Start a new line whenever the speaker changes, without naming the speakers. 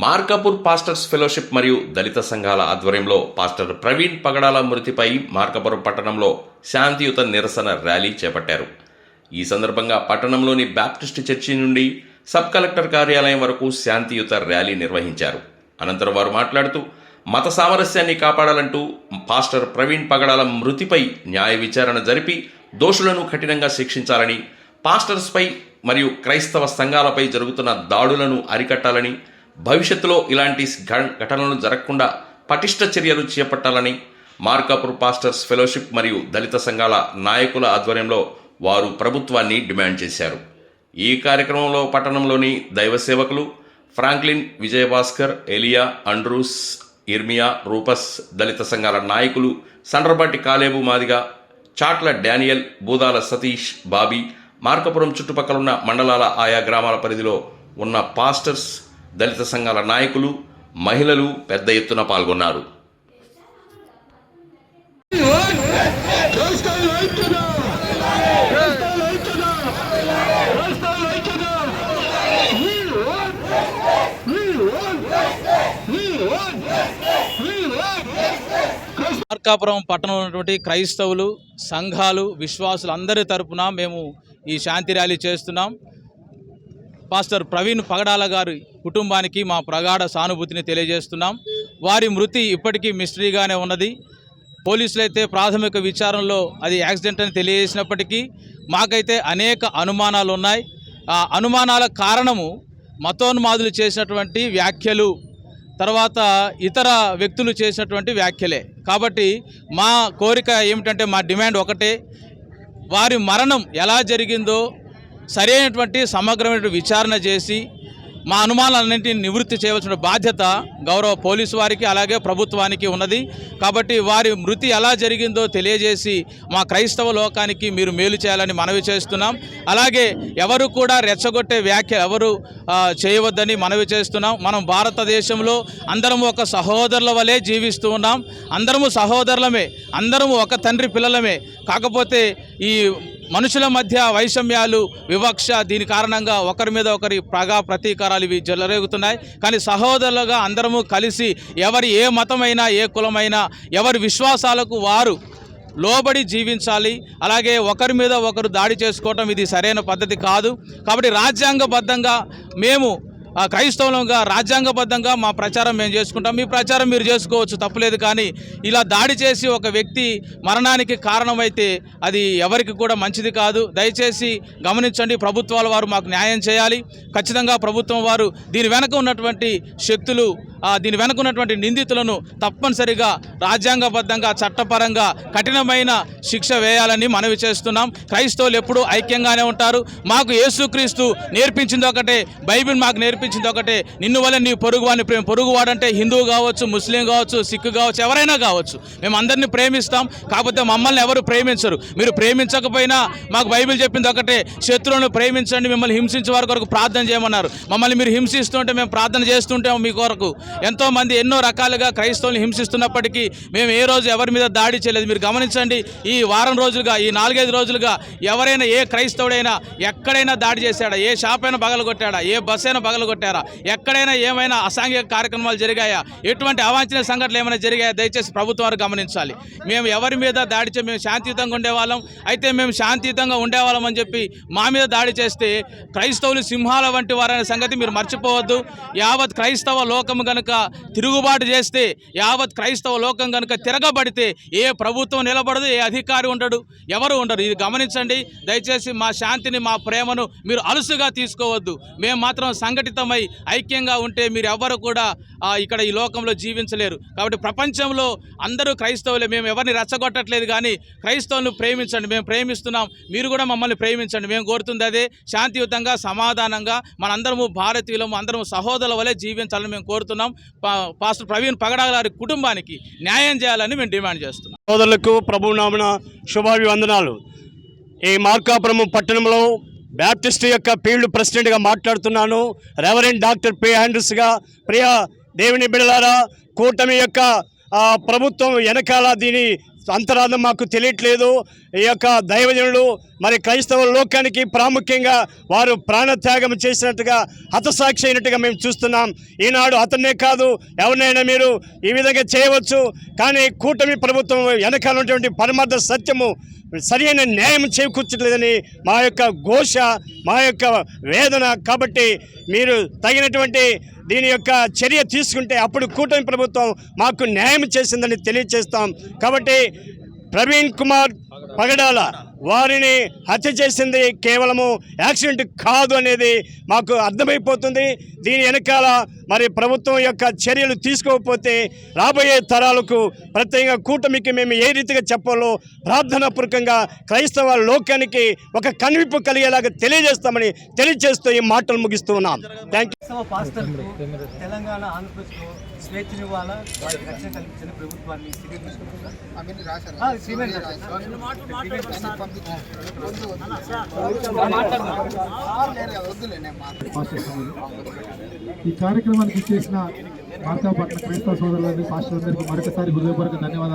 Markapur pastors fellowship మరియు దళిత సంఘాల ఆధ్వర్యంలో పాస్టర్ ప్రవీణ్ పగడాల మృతిపై మార్కాపురం పట్టణంలో శాంతియుత నిరసన ర్యాలీ చేపట్టారు. ఈ సందర్భంగా పట్టణంలోని బ్యాప్టిస్ట్ చర్చి నుండి సబ్ కలెక్టర్ కార్యాలయం వరకు శాంతియుత ర్యాలీ నిర్వహించారు. అనంతరం వారు మాట్లాడుతూ మత సామరస్యాన్ని కాపాడాలంటూ పాస్టర్ ప్రవీణ్ పగడాల మృతిపై న్యాయ విచారణ జరిపి దోషులను కఠినంగా శిక్షించాలని పాస్టర్స్పై మరియు క్రైస్తవ సంఘాలపై జరుగుతున్న దాడులను అరికట్టాలని భవిష్యత్తులో ఇలాంటి ఘటనలు జరగకుండా పటిష్ట చర్యలు చేపట్టాలని మార్కాపూర్ పాస్టర్స్ ఫెలోషిప్ మరియు దళిత సంఘాల నాయకుల ఆధ్వర్యంలో వారు ప్రభుత్వాన్ని డిమాండ్ చేశారు. ఈ కార్యక్రమంలో పట్టణంలోని దైవ సేవకులు Franklin Vijayabhaskar Eliya Andrews Irmiya Rufus దళిత సంఘాల నాయకులు Sandrabati Caleb Madiga Chatla Daniel Budala Satish Bobby Markapuram చుట్టుపక్కలున్న మండలాల ఆయా గ్రామాల పరిధిలో ఉన్న పాస్టర్స్ దళిత సంఘాల నాయకులు మహిళలు పెద్ద ఎత్తున పాల్గొన్నారు.
మార్కాపురం పట్టణంలో ఉన్నటువంటి క్రైస్తవులు సంఘాలు విశ్వాసులు అందరి తరపున మేము ఈ శాంతి ర్యాలీ చేస్తున్నాం. పాస్టర్ ప్రవీణ్ పగడాల గారి కుటుంబానికి మా ప్రగాఢ సానుభూతిని తెలియజేస్తున్నాం. వారి మృతి ఇప్పటికీ మిస్టరీగానే ఉన్నది. పోలీసులు అయితే ప్రాథమిక విచారణలో అది యాక్సిడెంట్ అని తెలియజేసినప్పటికీ మాకైతే అనేక అనుమానాలు ఉన్నాయి ఆ అనుమానాల కారణము మతోన్మాదులు చేసినటువంటి వ్యాఖ్యలు తర్వాత ఇతర వ్యక్తులు చేసినటువంటి వ్యాఖ్యలే. కాబట్టి మా కోరిక ఏమిటంటే మా డిమాండ్ ఒకటే. వారి మరణం ఎలా జరిగిందో సరైనటువంటి సమగ్రమైన విచారణ చేసి మా అనుమానాలన్నింటినీ నివృత్తి చేయవలసిన బాధ్యత గౌరవ పోలీసు వారికి అలాగే ప్రభుత్వానికి ఉన్నది. కాబట్టి వారి మృతి ఎలా జరిగిందో తెలియజేసి మా క్రైస్తవ లోకానికి మీరు మేలు చేయాలని మనవి చేస్తున్నాం. అలాగే ఎవరు కూడా రెచ్చగొట్టే వ్యాఖ్య ఎవరు చేయవద్దని మనవి చేస్తున్నాం. మనం భారతదేశంలో అందరము ఒక సహోదరుల వలె జీవిస్తూ ఉన్నాం. అందరము సహోదరులమే అందరము ఒక తండ్రి పిల్లలమే. కాకపోతే ఈ మనుషుల మధ్య వైషమ్యాలు వివక్ష దీని కారణంగా ఒకరి మీద ఒకరి ప్రగా ప్రతీకారాలు ఇవి జలరేగుతున్నాయి. కానీ సహోదరులుగా అందరము కలిసి ఎవరి ఏ మతమైనా ఏ కులమైనా ఎవరి విశ్వాసాలకు వారు లోబడి జీవించాలి. అలాగే ఒకరి మీద ఒకరు దాడి చేసుకోవటం ఇది సరైన పద్ధతి కాదు. కాబట్టి రాజ్యాంగబద్ధంగా మేము క్రైస్తవంగా క్రైస్తవులంగా రాజ్యాంగబద్ధంగా మా ప్రచారం మేము చేసుకుంటాం. మీ ప్రచారం మీరు చేసుకోవచ్చు తప్పులేదు కానీ ఇలా దాడి చేసి ఒక వ్యక్తి మరణానికి కారణమైతే అది ఎవరికి కూడా మంచిది కాదు. దయచేసి గమనించండి ప్రభుత్వాల వారు మాకు న్యాయం చేయాలి. ఖచ్చితంగా ప్రభుత్వం వారు దీని వెనక ఉన్నటువంటి శక్తులు దీని వెనక ఉన్నటువంటి నిందితులను తప్పనిసరిగా రాజ్యాంగబద్ధంగా చట్టపరంగా కఠినమైన శిక్ష వేయాలని మనవి చేస్తున్నాం. క్రైస్తవులు ఎప్పుడూ ఐక్యంగానే ఉంటారు. మాకు యేసుక్రీస్తు నేర్పించింది ఒకటే. బైబిల్ మాకు నేర్పి నేర్పించింది ఒకటే నిన్ను వల్ల నీ పొరుగువాడిని ప్రేమ పొరుగువాడంటే హిందువు కావచ్చు ముస్లిం కావచ్చు సిక్కు కావచ్చు ఎవరైనా కావచ్చు. మేము అందరినీ ప్రేమిస్తాం కాకపోతే మమ్మల్ని ఎవరు ప్రేమించరు. మీరు ప్రేమించకపోయినా మాకు బైబిల్ చెప్పింది ఒకటే శత్రువులను ప్రేమించండి మిమ్మల్ని హింసించే వారి కొరకు ప్రార్థన చేయమన్నారు. మమ్మల్ని మీరు హింసిస్తుంటే మేము ప్రార్థన చేస్తుంటాం మీ కొరకు. ఎంతో మంది ఎన్నో రకాలుగా క్రైస్తవులను హింసిస్తున్నప్పటికీ మేము ఏ రోజు ఎవరి మీద దాడి చేయలేదు. మీరు గమనించండి ఈ వారం రోజులుగా ఈ నాలుగైదు రోజులుగా ఎవరైనా ఏ క్రైస్తవుడైనా ఎక్కడైనా దాడి చేశాడా? ఏ షాప్ అయినా పగలగొట్టాడా? ఏ బస్ అయినా బగలు పడగొట్టారా ఎక్కడైనా ఏమైనా అసాంఘిక కార్యక్రమాలు జరిగాయా? ఎటువంటి అవాంఛనీయ సంఘటనలు ఏమైనా జరిగాయా? దయచేసి ప్రభుత్వం వారు గమనించాలి. మేము ఎవరి మీద దాడి చే మేము శాంతియుతంగా ఉండేవాళ్ళం. అయితే మేము శాంతియుతంగా ఉండేవాళ్ళం అని చెప్పి మా మీద దాడి చేస్తే క్రైస్తవులు సింహాల వంటి వారనే సంగతి మీరు మర్చిపోవద్దు. యావత్ క్రైస్తవ లోకం కనుక తిరుగుబాటు చేస్తే యావత్ క్రైస్తవ లోకం గనుక తిరగబడితే ఏ ప్రభుత్వం నిలబడదు ఏ అధికారి ఉండడు ఎవరు ఉండరు. ఇది గమనించండి. దయచేసి మా శాంతిని మా ప్రేమను మీరు అలుసుగా తీసుకోవద్దు. మేము మాత్రం సంఘటిత సంఘటితమై ఐక్యంగా ఉంటే మీరు ఎవ్వరు కూడా ఇక్కడ ఈ లోకంలో జీవించలేరు. కాబట్టి ప్రపంచంలో అందరూ క్రైస్తవులే. మేము ఎవరిని రెచ్చగొట్టట్లేదు కానీ క్రైస్తవులను ప్రేమించండి. మేము ప్రేమిస్తున్నాం. మీరు కూడా మమ్మల్ని ప్రేమించండి. మేము కోరుతుంది అదే శాంతియుతంగా సమాధానంగా మనందరము భారతీయులము అందరము సహోదరుల వలె జీవించాలని మేము కోరుతున్నాం. పా- పాస్టర్ ప్రవీణ్ పగడాల గారి కుటుంబానికి న్యాయం చేయాలని మేము డిమాండ్ చేస్తున్నాం.
సోదరులకు ప్రభు నామన శుభాభివందనాలు. ఈ మార్కాపురం పట్టణంలో బ్యాప్టిస్ట్ యొక్క ఫీల్డ్ ప్రెసిడెంట్గా మాట్లాడుతున్నాను. రెవరెండ్ డాక్టర్ పే హ్యాండ్రస్గా ప్రియ దేవుని బిడలారా కూటమి యొక్క ప్రభుత్వం వెనకాల దీని అంతరాధం మాకు తెలియట్లేదు. ఈ యొక్క దైవజనులు మరి క్రైస్తవ లోకానికి ప్రాముఖ్యంగా వారు ప్రాణత్యాగం చేసినట్టుగా హతసాక్షి అయినట్టుగా మేము చూస్తున్నాం. ఈనాడు అతన్నే కాదు ఎవరినైనా మీరు ఈ విధంగా చేయవచ్చు. కానీ కూటమి ప్రభుత్వం వెనకాలన్నటువంటి పరమార్థ సత్యము సరైన న్యాయం చేకూర్చట్లేదని మా యొక్క ఘోష మా యొక్క వేదన. కాబట్టి మీరు తగినటువంటి దీని యొక్క చర్య తీసుకుంటే అప్పుడు కూటమి ప్రభుత్వం మాకు న్యాయం చేసిందని తెలియజేస్తాం కాబట్టి ప్రవీణ్ కుమార్ పగడాల వారిని హత్య చేసింది కేవలము యాక్సిడెంట్ కాదు అనేది మాకు అర్థమైపోతుంది. దీని వెనకాల మరి ప్రభుత్వం యొక్క చర్యలు తీసుకోకపోతే రాబోయే తరాలకు ప్రత్యేకంగా కూటమికి మేము ఏ రీతిగా చెప్పాలో ప్రార్థనాపూర్వకంగా క్రైస్తవ లోకానికి ఒక కనువిప్పు కలిగేలాగా తెలియజేస్తామని తెలియజేస్తూ ఈ మాటలు ముగిస్తూ ఉన్నాం. థ్యాంక్ యూ
క్రైస్తవ పాస్టర్కు తెలంగాణ ఆంధ్రప్రదేశ్లో స్వేచ్ఛనివ్వాలా వారికి రక్షణ కల్పించిన ప్రభుత్వాన్ని.
ఈ కార్యక్రమానికి ఇచ్చేసిన మార్కాపట్నం క్రైస్తవ సోదరులందరికీ పాస్టర్లందరికీ మరొకసారి హృదయపూర్వక ధన్యవాదాలు.